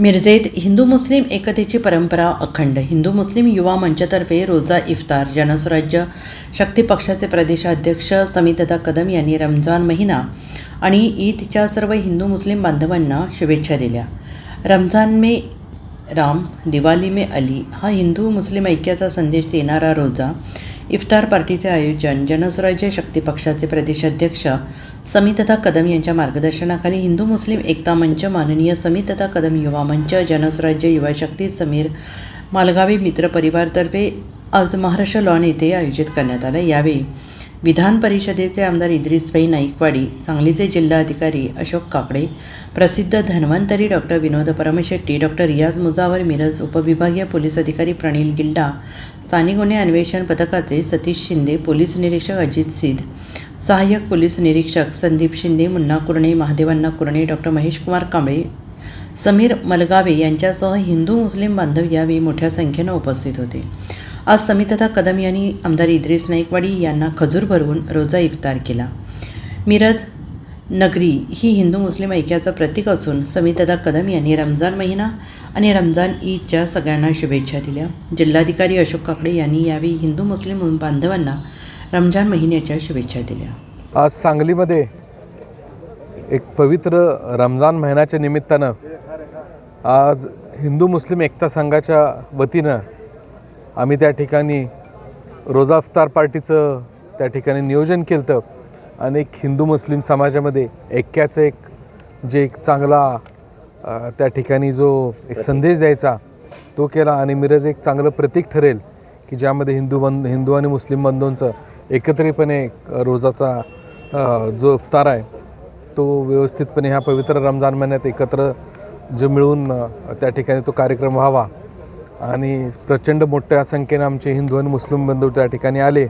मिरजेत हिंदू मुस्लिम एकतेची परंपरा अखंड. हिंदू मुस्लिम युवा मंचतर्फे रोजा इफ्तार. जनस्वराज्य शक्ती पक्षाचे प्रदेशाध्यक्ष समितदा कदम यांनी रमजान महिना आणि ईदच्या सर्व हिंदू मुस्लिम बांधवांना शुभेच्छा दिल्या. रमजान मे राम दिवाली में अली हा हिंदू मुस्लिम ऐक्याचा संदेश देणारा रोजा इफ्तार पार्टीचे आयोजन जनस्वराज्य शक्ती पक्षाचे प्रदेशाध्यक्ष समितदा कदम यांच्या मार्गदर्शनाखाली हिंदू मुस्लिम एकता मंच माननीय समितदा कदम युवा मंच जनस्वराज्य युवा शक्ती समीर मालगावी मित्र परिवारतर्फे आज महाराष्ट्र लॉन येथे आयोजित करण्यात आलं. यावेळी विधान परिषदेचे आमदार इद्रिसभाई नाईकवाडी सांगलीचे जिल्हाधिकारी अशोक काकडे प्रसिद्ध धन्वंतरी डॉक्टर विनोद परमशेट्टी डॉक्टर रियाज मुजावर मिरज उपविभागीय पोलीस अधिकारी प्रणील गिल्डा स्थानिक गुन्हे अन्वेषण पथकाचे सतीश शिंदे पोलीस निरीक्षक अजित सिद सहाय्यक पोलीस निरीक्षक संदीप शिंदे मुन्ना कुरणे महादेवांना कुरणे डॉक्टर महेशकुमार कांबळे समीर मलगावे यांच्यासह हिंदू मुस्लिम बांधव यावेळी मोठ्या संख्येनं उपस्थित होते. आज समितथा कदम यांनी आमदार इद्रिस नाईकवाडी यांना खजूर भरवून रोजा इफ्तार केला. मिरज नगरी ही हिंदू मुस्लिम ऐक्याचं प्रतीक असून समितदा कदम यांनी रमजान महिना आणि रमजान ईदच्या सगळ्यांना शुभेच्छा दिल्या. जिल्हाधिकारी अशोक काकडे यांनी यावेळी हिंदू मुस्लिम बांधवांना रमजान महिन्याच्या शुभेच्छा दिल्या. आज सांगलीमध्ये एक पवित्र रमजान महिन्याच्या निमित्तानं आज हिंदू मुस्लिम एकता संघाच्या वतीनं आम्ही त्या ठिकाणी रोजा अफ्तार पार्टीचं त्या ठिकाणी नियोजन केलं आणि एक हिंदू मुस्लिम समाजामध्ये ऐक्याचं एक जे एक चांगला त्या ठिकाणी जो एक संदेश द्यायचा तो केला. आणि मिरज एक चांगलं प्रतीक ठरेल की ज्यामध्ये हिंदू बंद हिंदू आणि मुस्लिम बंधूंचं एकत्रितपणे रोजाचा जो इफ्तार आहे तो व्यवस्थितपणे ह्या पवित्र रमजान महिन्यात एकत्र जे मिळून त्या ठिकाणी तो कार्यक्रम व्हावा. आणि प्रचंड मोठ्या संख्येनं आमचे हिंदू आणि मुस्लिम बंधू त्या ठिकाणी आले.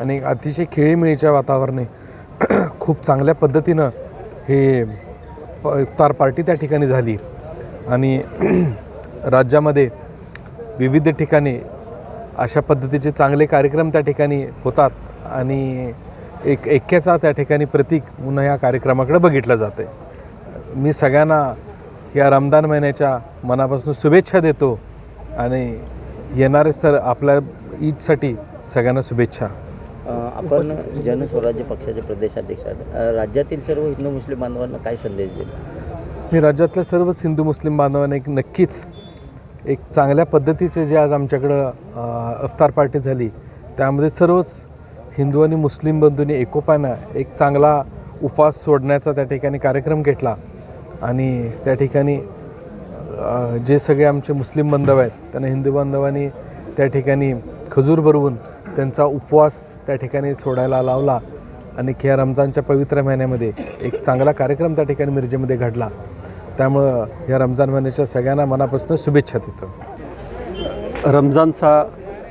आणि अतिशय खेळीमेळीच्या वातावरणे खूप चांगल्या पद्धतीनं हे प- इफ्तार पार्टी त्या ठिकाणी झाली. आणि राज्यामध्ये विविध ठिकाणी अशा पद्धतीचे चांगले कार्यक्रम त्या ठिकाणी होतात आणि एक ऐक्याचा त्या ठिकाणी प्रतीक पुन्हा या कार्यक्रमाकडे बघितलं जातं आहे मी सगळ्यांना या रमदान महिन्याच्या मनापासून शुभेच्छा देतो. आणि येणारे सर आपल्या ईदसाठी सगळ्यांना शुभेच्छा. आपण जनस्वराज्य पक्षाचे प्रदेशाध्यक्ष राज्यातील सर्व हिंदू मुस्लिम बांधवांना काय संदेश दिला मी राज्यातल्या सर्वच हिंदू मुस्लिम बांधवांना एक नक्कीच एक चांगल्या पद्धतीचे जे आज आमच्याकडं अफ्तार पार्टी झाली त्यामध्ये सर्वच हिंदू आणि मुस्लिम बंधूंनी एकोपानं एक चांगला उपवास सोडण्याचा त्या ठिकाणी कार्यक्रम घेतला आणि त्या ठिकाणी जे सगळे आमचे मुस्लिम बांधव आहेत त्यांना हिंदू बांधवांनी त्या ठिकाणी खजूर भरवून त्यांचा उपवास त्या ठिकाणी सोडायला लावला आणि ह्या रमजानच्या पवित्र महिन्यामध्ये एक चांगला कार्यक्रम त्या ठिकाणी मिरजेमध्ये घडला. त्यामुळं या रमजान महिन्याच्या सगळ्यांना मनापासून शुभेच्छा देतो. रमजानचा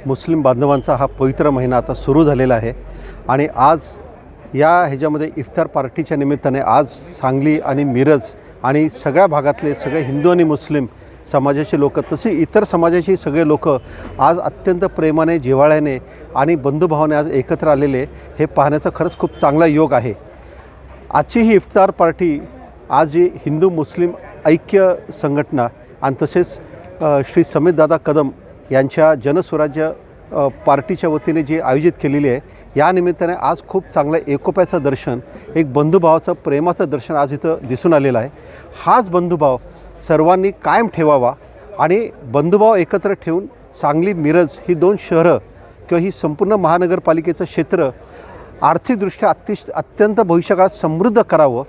मुस्लिम बांधवांचा हा पवित्र महिना आता सुरू झालेला आहे आणि आज या ह्याच्यामध्ये इफ्तार पार्टीच्या निमित्ताने आज सांगली आणि मिरज आणि सगळ्या भागातले सगळे हिंदू आणि मुस्लिम समाजाचे लोक तसे इतर समाजाचे सगळे लोक आज अत्यंत प्रेमाने जिव्हाळ्याने आणि बंधुभावाने आज एकत्र आलेले हे पाहण्याचा खरंच खूप चांगला योग आहे. आजची ही इफ्तार पार्टी आज जी हिंदू मुस्लिम ऐक्य संघटना आणि तसेच श्री समीरदादा कदम यांच्या जनस्वराज्य पार्टीच्या वतीने जी आयोजित केलेली आहे या निमित्ताने आज खूप चांगलं एकोप्याचं दर्शन एक बंधुभावाचं प्रेमाचं दर्शन आज इथं दिसून आलेलं आहे. हाच बंधुभाव सर्वांनी कायम ठेवावा आणि बंधुभाव एकत्र ठेवून सांगली मिरज ही दोन शहरं किंवा ही संपूर्ण महानगरपालिकेचं क्षेत्र आर्थिकदृष्ट्या अतिश अत्यंत भविष्यकाळात समृद्ध करावं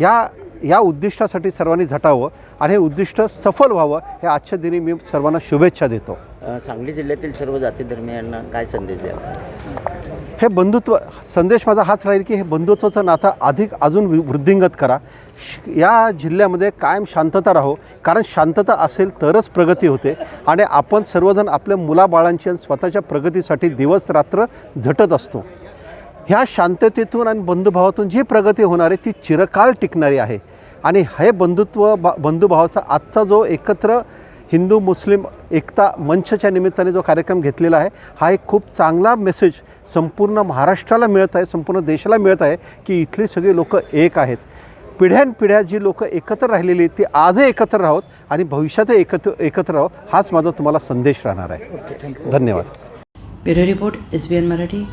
या या उद्दिष्टासाठी सर्वांनी झटावं आणि हे उद्दिष्ट सफल व्हावं हे आजच्या दिनी मी सर्वांना शुभेच्छा देतो. सांगली जिल्ह्यातील सर्व जाती धर्मियांना काय संदेश द्याल? हे बंधुत्व संदेश माझा हाच राहील की हे बंधुत्वाचं नातं अधिक अजून वृद्धिंगत करा. श- या जिल्ह्यामध्ये कायम शांतता राहो. कारण शांतता असेल तरच प्रगती होते. आणि आपण सर्वजण आपल्या मुलाबाळांची आणि स्वतःच्या प्रगतीसाठी दिवस रात्र झटत असतो. ह्या शांततेतून आणि बंधुभावातून जी प्रगती होणार आहे ती चिरकाळ टिकणारी आहे. आणि हे बंधुत्व बा बंधुभावाचा आजचा जो एकत्र हिंदू मुस्लिम एकता मंचच्या निमित्ताने जो कार्यक्रम घेतलेला आहे हा एक खूप चांगला मेसेज संपूर्ण महाराष्ट्राला मिळत आहे संपूर्ण देशाला मिळत आहे की इथली सगळी लोक एक आहेत. पिढ्यानपिढ्या जी लोक एकत्र राहिलेली आहेत ती आजही एकत्र राहोत आणि भविष्यातही एकत्र एकत्र राहो हाच माझा तुम्हाला संदेश राहणार आहे. धन्यवाद. Bureau report S B N Marathi.